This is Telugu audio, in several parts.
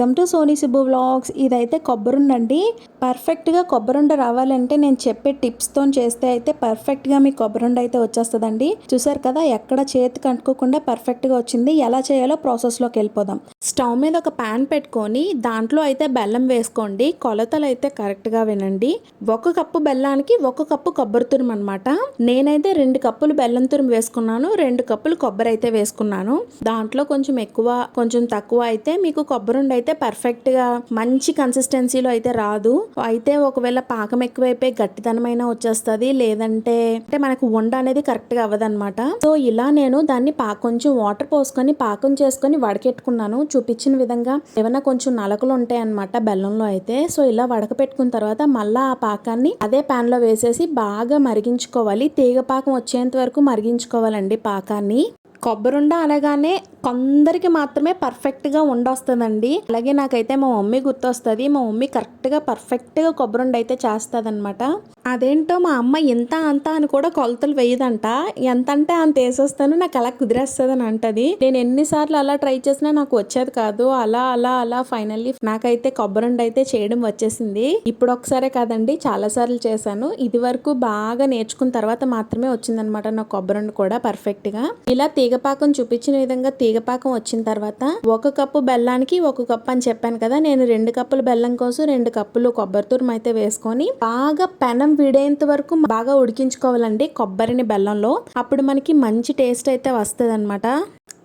Welcome to Soni Subbu vlogs. ఇదైతే కొబ్బరుండండి. పర్ఫెక్ట్గా కొబ్బరుండ రావాలంటే నేను చెప్పే టిప్స్తో చేస్తే అయితే పర్ఫెక్ట్గా మీ కొబ్బరుండ అయితే వచ్చేస్తుందండి. చూసారు కదా ఎక్కడ చేతికి అంటుకోకుండా పర్ఫెక్ట్గా వచ్చింది. ఎలా చేయాలో ప్రాసెస్లోకి వెళ్ళిపోదాం. స్టవ్ మీద ఒక ప్యాన్ పెట్టుకొని దాంట్లో అయితే బెల్లం వేసుకోండి. కొలతలు అయితే కరెక్ట్గా వినండి. ఒక కప్పు బెల్లానికి ఒక కప్పు కొబ్బరి తురుము అనమాట నేనైతే రెండు కప్పులు బెల్లం తురుము వేసుకున్నాను. రెండు కప్పులు కొబ్బరి అయితే వేసుకున్నాను. దాంట్లో కొంచెం ఎక్కువ కొంచెం తక్కువ అయితే మీకు కొబ్బరుండ అయితే పర్ఫెక్ట్గా మంచి కన్సిస్టెన్సీలో అయితే రాదు. అయితే ఒకవేళ పాకం ఎక్కువైపోయి గట్టితనమైన వచ్చేస్తుంది. లేదంటే అంటే మనకు వండ అనేది కరెక్ట్గా అవ్వదనమాట సో ఇలా నేను దాన్ని పా కొంచెం వాటర్ పోసుకొని పాకం చేసుకొని వడకెట్టుకున్నాను. చూపించిన విధంగా ఏమైనా కొంచెం నలకలు ఉంటాయి అనమాట బెల్లంలో అయితే. సో ఇలా వడకపెట్టుకున్న తర్వాత మళ్ళీ ఆ పాకాన్ని అదే ప్యాన్లో వేసేసి బాగా మరిగించుకోవాలి. తీగ పాకం వచ్చేంత వరకు మరిగించుకోవాలండి పాకాన్ని. కొబ్బరుండ అనగానే కొందరికి మాత్రమే పర్ఫెక్ట్గా ఉండొస్తుందండి. అలాగే నాకైతే మా మమ్మీ గుర్తొస్తుంది. మా మమ్మీ కరెక్ట్గా పర్ఫెక్ట్గా కొబ్బరుండ అయితే చేస్తుంది అదేంటో మా అమ్మ ఇంత అంత అని కూడా కొలతలు వేయదంట. ఎంత అంటే అంత వేసేస్తాను నాకు అలా కుదిరేస్తుంది అని అంటది. నేను ఎన్నిసార్లు అలా ట్రై చేసినా నాకు వచ్చేది కాదు. అలా అలా అలా ఫైనల్లీ నాకైతే కొబ్బరిండి అయితే చేయడం వచ్చేసింది. ఇప్పుడు ఒకసారే కాదండి చాలా సార్లు చేశాను. ఇది వరకు బాగా నేర్చుకున్న తర్వాత మాత్రమే వచ్చిందనమాట నాకు కొబ్బరిండి కూడా పర్ఫెక్ట్గా ఇలా తీగపాకం చూపించిన విధంగా తీగపాకం వచ్చిన తర్వాత ఒక కప్పు బెల్లానికి ఒక కప్పు అని చెప్పాను కదా నేను రెండు కప్పులు బెల్లం కోసం రెండు కప్పులు కొబ్బరి తురుము అయితే వేసుకొని బాగా పెనం విడేంత వరకు బాగా ఉడికించుకోవాలండి కొబ్బరిని బెల్లంలో. అప్పుడు మనకి మంచి టేస్ట్ అయితే వస్తుంది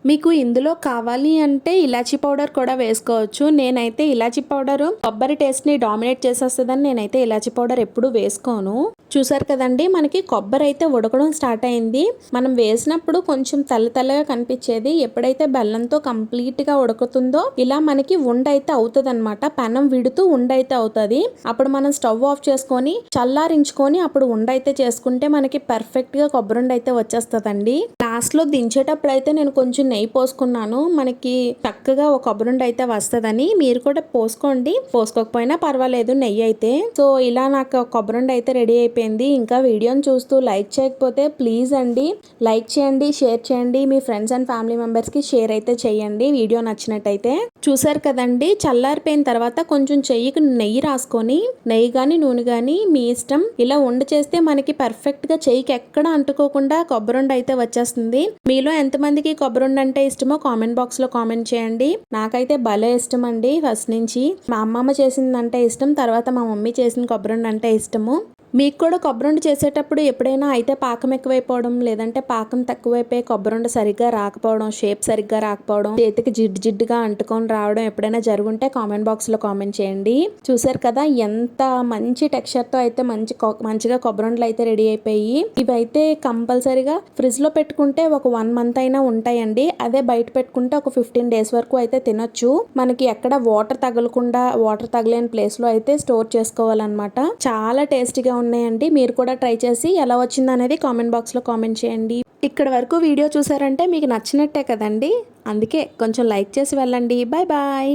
మీకు ఇందులో కావాలి అంటే ఇలాచీ పౌడర్ కూడా వేసుకోవచ్చు. నేనైతే ఇలాచీ పౌడర్ కొబ్బరి టేస్ట్ని డామినేట్ చేసేస్తుందని నేనైతే ఇలాచీ పౌడర్ ఎప్పుడు వేసుకోను. చూసారు కదండి మనకి కొబ్బరి అయితే ఉడకడం స్టార్ట్ అయింది. మనం వేసినప్పుడు కొంచెం తల్ల తెల్లగా కనిపించేది. ఎప్పుడైతే బెల్లంతో కంప్లీట్గా ఉడుకుతుందో ఇలా మనకి ఉండ అయితే అవుతుంది అనమాట పెనం విడుతూ ఉండ అయితే అవుతుంది. అప్పుడు మనం స్టవ్ ఆఫ్ చేసుకొని చల్లారించుకొని అప్పుడు ఉండ అయితే చేసుకుంటే మనకి పర్ఫెక్ట్గా కొబ్బరి ఉండ అయితే వచ్చేస్తుందండి. లాస్ట్లో దించేటప్పుడు అయితే నేను కొంచెం నెయ్యి పోసుకున్నాను. మనకి చక్కగా ఒక కొబ్బరి అయితే వస్తుందని మీరు కూడా పోసుకోండి. పోసుకోకపోయినా పర్వాలేదు నెయ్యి అయితే. సో ఇలా నాకు కొబ్బరి అయితే రెడీ అయిపోయింది. ఇంకా వీడియోని చూస్తూ లైక్ చేయకపోతే ప్లీజ్ అండి. లైక్ చేయండి షేర్ చేయండి. మీ ఫ్రెండ్స్ అండ్ ఫ్యామిలీ మెంబర్స్కి షేర్ అయితే చేయండి వీడియో నచ్చినట్టయితే. చూసారు కదండి చల్లారిపోయిన తర్వాత కొంచెం చెయ్యికి నెయ్యి రాసుకొని నెయ్యి కానీ నూనె కానీ మీ ఇష్టం ఇలా వండ చేస్తే మనకి పర్ఫెక్ట్గా చెయ్యికి ఎక్కడ అంటుకోకుండా కొబ్బరి అయితే వచ్చేస్తుంది. మీలో ఎంతమందికి కొబ్బరి అంటే ఇష్టమో కామెంట్ బాక్స్లో కామెంట్ చేయండి. నాకైతే భలే ఇష్టం అండి ఫస్ట్ నుంచి మా అమ్మమ్మ చేసిందంటే ఇష్టం తర్వాత మా మమ్మీ చేసిన కొబ్బరి అంటే ఇష్టము. మీకు కూడా కొబ్బరి చేసేటప్పుడు ఎప్పుడైనా అయితే పాకం ఎక్కువైపోవడం లేదంటే పాకం తక్కువైపోయి కొబ్బరి సరిగ్గా రాకపోవడం షేప్ సరిగ్గా రాకపోవడం చేతికి జిడ్డు జిడ్డుగా అంటుకొని రావడం ఎప్పుడైనా జరుగుంటే కామెంట్ బాక్స్లో కామెంట్ చేయండి. చూసారు కదా ఎంత మంచి టెక్స్చర్తో అయితే మంచి మంచిగా కొబ్బరిండలు అయితే రెడీ అయిపోయి ఇవైతే కంపల్సరీగా ఫ్రిడ్జ్లో పెట్టుకుంటే ఒక వన్ మంత్ అయినా ఉంటాయండి. అదే బయట పెట్టుకుంటే ఒక ఫిఫ్టీన్ డేస్ వరకు అయితే తినొచ్చు. మనకి ఎక్కడ వాటర్ తగలకుండా వాటర్ తగలేని ప్లేస్లో అయితే స్టోర్ చేసుకోవాలన్నమాట. చాలా టేస్టీగా ఉన్నాయండి. మీరు కూడా ట్రై చేసి ఎలా వచ్చింది అనేది కామెంట్ బాక్స్లో కామెంట్ చేయండి. ఇక్కడ వరకు వీడియో చూసారంటే మీకు నచ్చినట్టే కదండి. అందుకే కొంచెం లైక్ చేసి వెళ్ళండి. Bye bye.